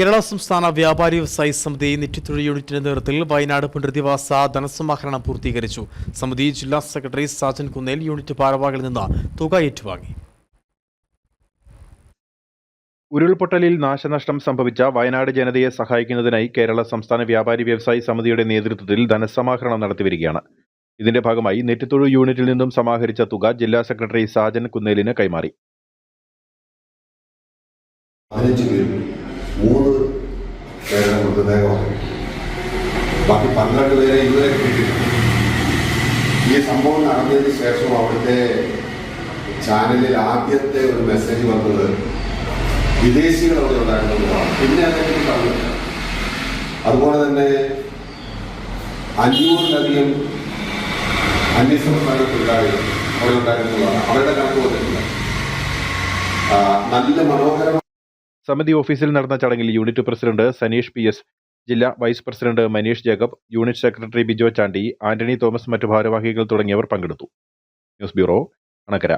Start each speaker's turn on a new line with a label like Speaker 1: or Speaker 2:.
Speaker 1: കേരള സംസ്ഥാന വ്യാപാരി വ്യവസായി സമിതി നെറ്റിത്തുഴി യൂണിറ്റിന്റെ നേതൃത്വത്തിൽ വയനാട് പുനരധിവാസ ധനസമാഹരണം പൂർത്തീകരിച്ചു. സമിതി ജില്ലാ സെക്രട്ടറി സാജൻ കുന്നേൽ യൂണിറ്റ് ഭാരവാഹികളിൽ നിന്ന് തുക ഏറ്റുവാങ്ങി.
Speaker 2: ഉരുൾപൊട്ടലിൽ നാശനഷ്ടം സംഭവിച്ച വയനാട് ജനതയെ സഹായിക്കുന്നതിനായി കേരള സംസ്ഥാന വ്യാപാരി വ്യവസായി സമിതിയുടെ നേതൃത്വത്തിൽ ധനസമാഹരണം നടത്തിവരികയാണ് ഇതിന്റെ ഭാഗമായി നെറ്റിത്തുഴു യൂണിറ്റിൽ നിന്നും സമാഹരിച്ച തുക ജില്ലാ സെക്രട്ടറി സാജൻ കുന്നേലിന് കൈമാറി.
Speaker 3: പേരുടെ മൃതദേഹമാണ് ബാക്കി പന്ത്രണ്ട് പേരെ ഇതുവരെ കിട്ടിയിട്ടില്ല. ഈ സംഭവം നടന്നതിന് ശേഷം അവിടുത്തെ ചാനലിൽ ആദ്യത്തെ ഒരു മെസ്സേജ് വന്നത് വിദേശികൾ അവിടെ ഉണ്ടായിരുന്നതാണ് പിന്നെ അതിനെപ്പറ്റി പറഞ്ഞില്ല അതുപോലെ തന്നെ അഞ്ഞൂറിലധികം അന്യസംസ്ഥാനത്തുണ്ടായിരുന്നു അവിടെ ഉണ്ടായിരുന്നതാണ്. അവരുടെ കണക്ക് വന്നിട്ടില്ല. നല്ല മനോഹരമായ
Speaker 2: സമിതി ഓഫീസിൽ നടന്ന ചടങ്ങിൽ unit president Saneesh P S ജില്ലാ vice president Maneesh Jacob unit secretary Bijo Chandy Antony Thomas മറ്റു ഭാരവാഹികൾ തുടങ്ങിയവർ പങ്കെടുത്തു. News bureau Anakkara.